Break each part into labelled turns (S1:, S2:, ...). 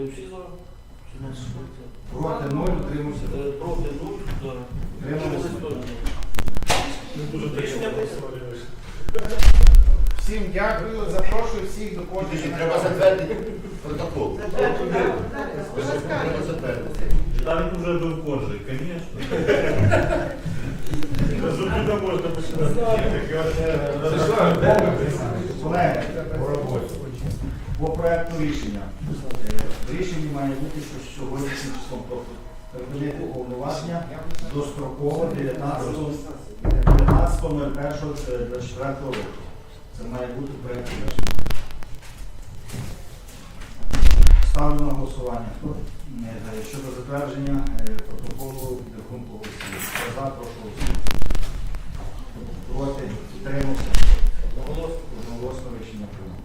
S1: Е, Всі за?
S2: Проти 0, утримався.
S1: Е, Проти 0, за.
S2: Утрималися.
S1: Рішення.
S2: Всім дякую, запрошую всіх до кожного.
S3: Треба затвердити протокол. Треба затвердити.
S4: Та він вже був кожий, звісно. Зубина можна
S2: Колеги, по роботі. По проекту рішення. Е, В рішенні має бути, що сьогоднішнім числом, тобто припинити повноваження достроково 19.01.24 року. Це має бути проект рішення. Ставлю на голосування. Е, щодо затвердження е, протоколу голосів. За, прошу. Проти, підтримався.
S1: Одноголосно
S2: рішення прийнято.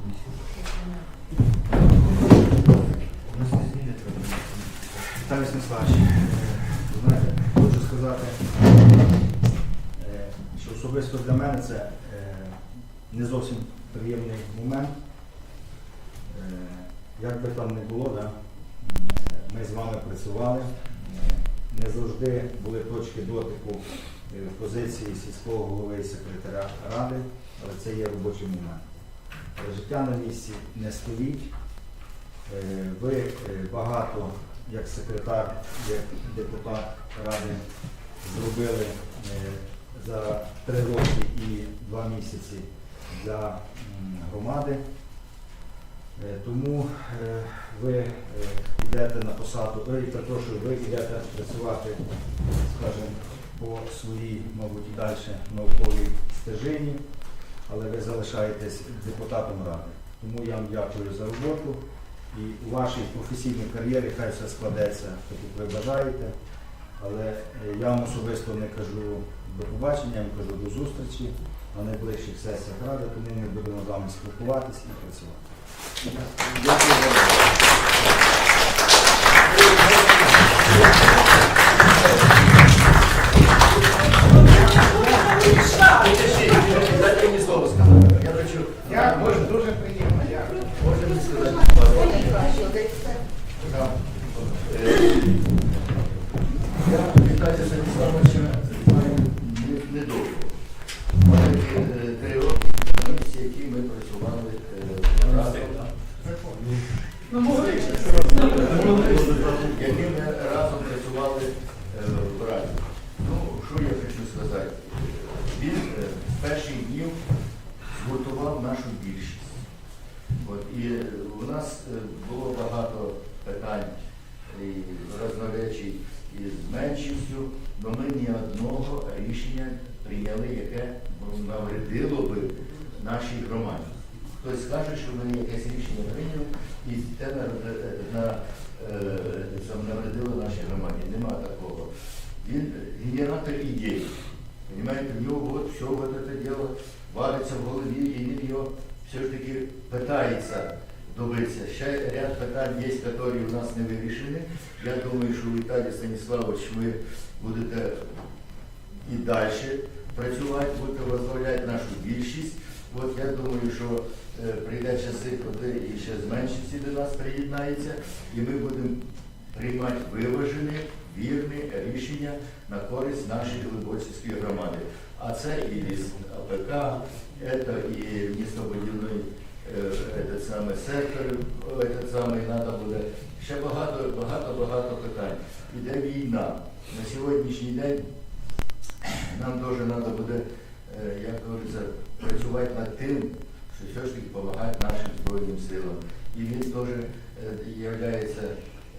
S2: Віталій Станіславович, е, знаєте, хочу сказати, е, що особисто для мене це е, не зовсім приємний момент. Як би там не було, да, ми з вами працювали, не завжди були точки дотику в позиції сільського голови і секретаря ради, але це є робочий момент. Життя на місці не стоїть. Ви багато, як секретар, як депутат ради, зробили е, за три роки і два місяці для громади. Е, Тому е, ви йдете на посаду, ви, перепрошую, ви йдете працювати, скажімо, по своїй, мабуть, і далі науковій стежині, але ви залишаєтесь депутатом ради. Тому я вам дякую за роботу і у вашій професійній кар'єрі хай все складеться, так як ви бажаєте. Але е, я вам особисто не кажу до побачення, я вам кажу до зустрічі на найближчих сесіях ради, тому ми будемо з вами спілкуватися і працювати.
S3: Дякую. Дайте Я Віталія Станіславовича знаю не- недовго. Маю е, три роки на місці, які ми працювали е, разом. Які ми разом працювали е, в Раді. Ну, що я хочу сказати? Він е, з перших днів згуртував нашу більшість. От, і е, у нас е, було багато питань і разноречій із меншістю, але ми ні одного рішення прийняли, яке навредило би нашій громаді. Хтось скаже, що ми якесь рішення прийняли і те е, навредило нашій громаді. Нема такого. Він генератор ідей. Понимаете, в нього от все вот это вариться в голові, і він його все ж таки питається добитися. Ще ряд питань є, які у нас не вирішені. Я думаю, що Віталій Станіславович, ви будете і далі працювати, будете возглавляти нашу більшість. От я думаю, що е, прийде часи, коли і ще з меншості до нас приєднається, і ми будемо приймати виважені, вірні рішення на користь нашої Глибоцівської громади. А це і ліс АПК, це і містобудівний е, сектор, самий надо буде. Ще багато, багато, багато питань. Іде війна. На сьогоднішній день нам теж треба буде, е, як говориться, працювати над тим, що все ж таки допомагати нашим Збройним силам. І він теж є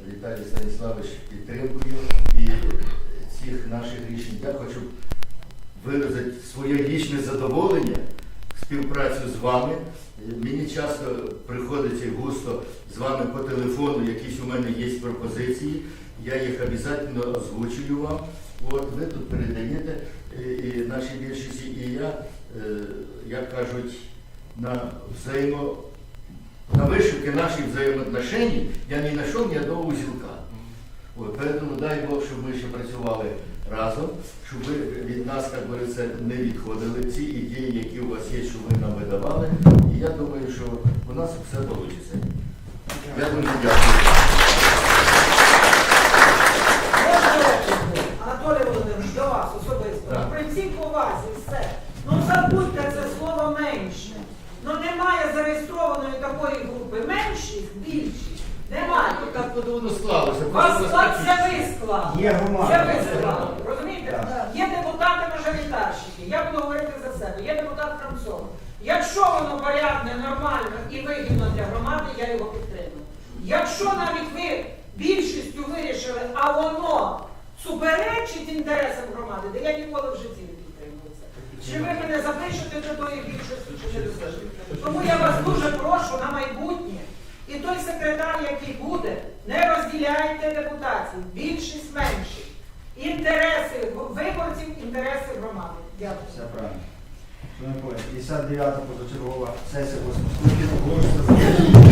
S3: Віталій Станіславович підтримкою і цих наших рішень. Я хочу виразити своє лічне задоволення, співпрацю з вами. Мені часто приходиться густо з вами по телефону, якісь у мене є пропозиції. Я їх обов'язково озвучую вам. От ви тут передаєте е, і нашій більшості, і я, е, як кажуть, на взаємо на вишивке наших взаємоотношень я не знайшов ні одного узілка. От, поэтому дай Бог, щоб ми ще працювали разом, щоб ви від нас, як говориться, не відходили ці ідеї, які у вас є, що ви нам видавали. І я думаю, що у нас все вийде. Я дуже дякую. Анатолій Володимирович, до
S5: вас
S3: особисто.
S5: При всій
S3: повазі
S5: все. Ну
S2: забудьте
S5: це
S2: слово
S5: менше. Ну немає зареєстрованої такої групи. Меншість, більшість. Немає.
S2: Ну, так ну, воно склалося. Вас, вас це ви склали.
S5: Є громада. Це ви склали. Депутати-мажоритарщики. Я буду говорити за себе. Є депутат Крамсон. Якщо воно порядне, нормально і вигідно для громади, я його підтримую. Якщо навіть ви більшістю вирішили, а воно суперечить інтересам громади, де я ніколи в житті не підтримую це. Чи ви мене запишете до тої більшості, чи не запишете? Тому я вас дуже прошу на майбутнє. І той секретар, який буде, не розділяйте депутатів, більшість меншість. Інтереси.
S2: Все правильно. 59-та позачергова сесія 8 скликання оголошується.